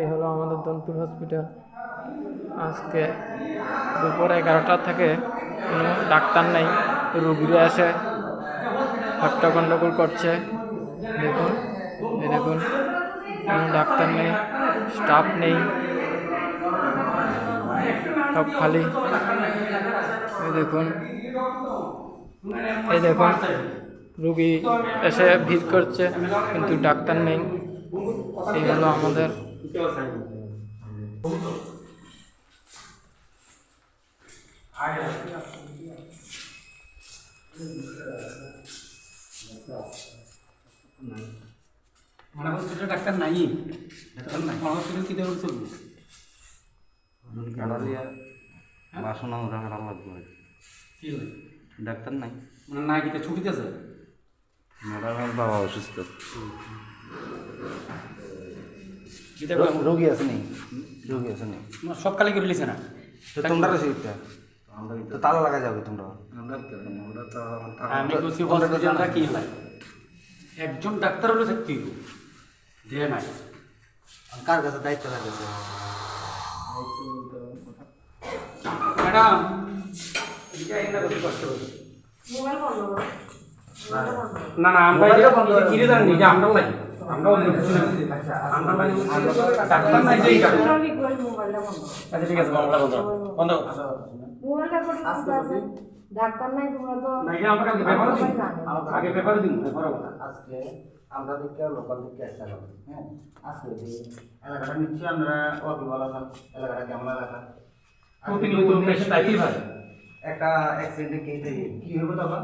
এই হলো আমাদের দনপুর হসপিটাল। আজকে দুপুর এগারোটা থেকে কোনো ডাক্তার নেই রুগীরা এসে হট্টা গন্ডগোল করছে। দেখুন দেখুন, কোনো ডাক্তার নেই, স্টাফ নেই, সব খালি। দেখুন, এই দেখুন, রুগী এসে ভিড় করছে, কিন্তু ডাক্তার নেই। এই হলো আমাদের মানে হসপিটালে ডাক্তার নাই ডাক্তার নাই? আমার হসপিটাল কি দেওয়া চলবে কাটালিয়া বাসনা ওরা কাটা লাগবে কি হয় ডাক্তার নাই। মানে নাই কিটা ছুটিতে আছে? ম্যাডামের বাবা অসুস্থ। কিটা রোগী আছে নি রোগী আছে নি সব কালি করে লিছে না। তো তোমরা সিটটা তো তালা লাগা যাবে তোমরা। আমি বলছি হসপিটালটা কি হয় একজন ডাক্তার হলে থাকতে হইব। নাই। কার কাছে দায়িত্ব লাগেছে ম্যাডাম না না না আমরা কি রে জানি যে আমরা লাগি আমরা অন্য কিছু না আমরা লাগি ডাক্তার নাই যেই কারণে আচ্ছা ঠিক আছে বাংলা বন্ধ বন্ধ মোবাইলটা করে আছে। ডাক্তার নাই তোমরা তো না আমরা কালকে পেপারে দিন আগে পেপারে দিন পেপারে আজকে আমরা লোকাল দিকে হ্যাঁ আজকে যে এলাকাটা নিচ্ছি আমরা ওয়াকিবল আছেন। এলাকাটা কেমন এলাকা? প্রতিনিয়ত পেশেন্ট আইতেই পারে একটা অ্যাক্সিডেন্টে কে কি হইব তখন?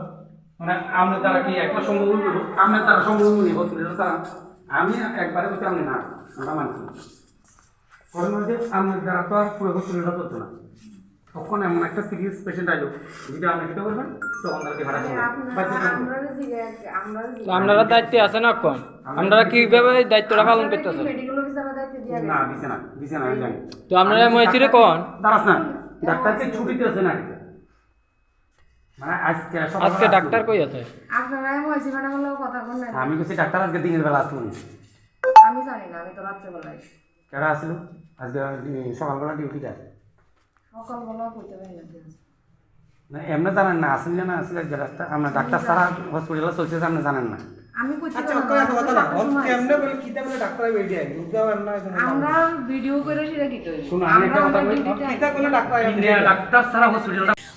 মানে আপনার দ্বারা কি একটা সম্ভব আমরা তারা সম্ভব হসপিটাল আমি একবারে বলছি আপনি না আমরা মানছি কারণ হচ্ছে আপনার দ্বারা তো আর পুরো হসপিটালটা চলতো না। তখন এমন একটা সিরিয়াস পেশেন্ট আইলো যদি আপনি খেতে পারবেন তখন ভাড়া করবেন আপনারা দায়িত্বে আছেন এখন? আপনারা কীভাবে দায়িত্বটা পালন করতেছেন? মেডিকেল দায়িত্ব দিয়া না গেছে দিছে না দিছে না আমি জানি। তো আপনারা মহিষিরে কন? দাঁড়াস না। ডাক্তারকে ছুটিতে আছে না মানে আজকে ডাক্তার কই আছে? আপনারা মহিষি ম্যাডাম হলেও কথা বল না আমি বলছি ডাক্তার আজকে দিনের বেলা আসলো আমি জানি না আমি তো রাত্রে বেলায় কেডা আসলো? আজকে সকালবেলা ডিউটিতে আছে? সকাল বেলা করতে পারি না না এমনি জানেন না আসলে না আসলে ডাক্তার আমরা ডাক্তার ছাড়া হসপিটালে চলছে আপনি জানেন না। আমি করতে আচ্ছা কথা না। কেমনে বলে কিতা বলে ডাক্তার বেরিয়ে আই বুঝতে না আমরা ভিডিও করে সেটা দিতে শুনুন, আমি একটা কথা বলি। কিতা বলে ডাক্তার ডাক্তার হসপিটালটা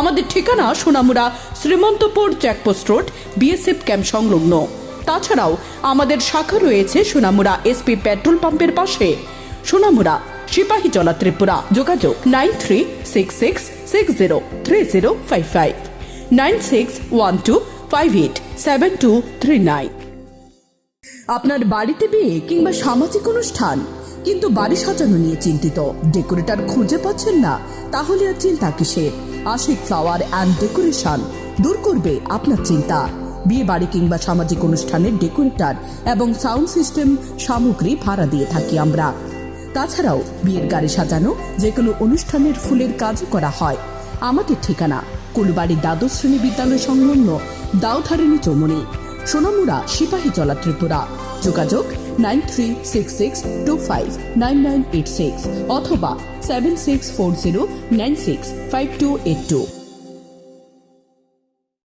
আমাদের ঠিকানা Sonamura Srimantapur checkpost road BSF camp সংলগ্ন। তাছাড়াও আমাদের শাখা রয়েছে সোনামুড়া এসপি পেট্রোল পাম্পের পাশে। সোনামুড়া, সিপাহী জলা ত্রিপুরা। যোগাযোগ nine three six six six zero three zero five five. Nine six one two five eight seven two three nine. আপনার বাড়িতে বিয়ে কিংবা সামাজিক অনুষ্ঠান, কিন্তু বাড়ি সাজানো নিয়ে চিন্তিত। ডেকোরেটর খুঁজে পাচ্ছেন না, তাহলে আর চিন্তা কিসের? আশিক ফ্লাওয়ার অ্যান্ড ডেকোরেশন দূর করবে আপনার চিন্তা। বিয়ে বাড়ি কিংবা সামাজিক অনুষ্ঠানের ডেকোরেটর এবং সাউন্ড সিস্টেম সামগ্রী ভাড়া দিয়ে থাকি আমরা। তাছাড়াও বিয়ের গাড়ি সাজানো যে কোনো অনুষ্ঠানের ফুলের কাজও করা হয়। আমাদের ঠিকানা, কুলবাড়ি দ্বাদশ শ্রেণি বিদ্যালয় সংলগ্ন দাউধারিণী চৌমনি সোনামুড়া, সিপাহী জলা ত্রিপুরা যোগাযোগ nine three six six two five nine nine eight six অথবা seven six four zero nine six five two eight two.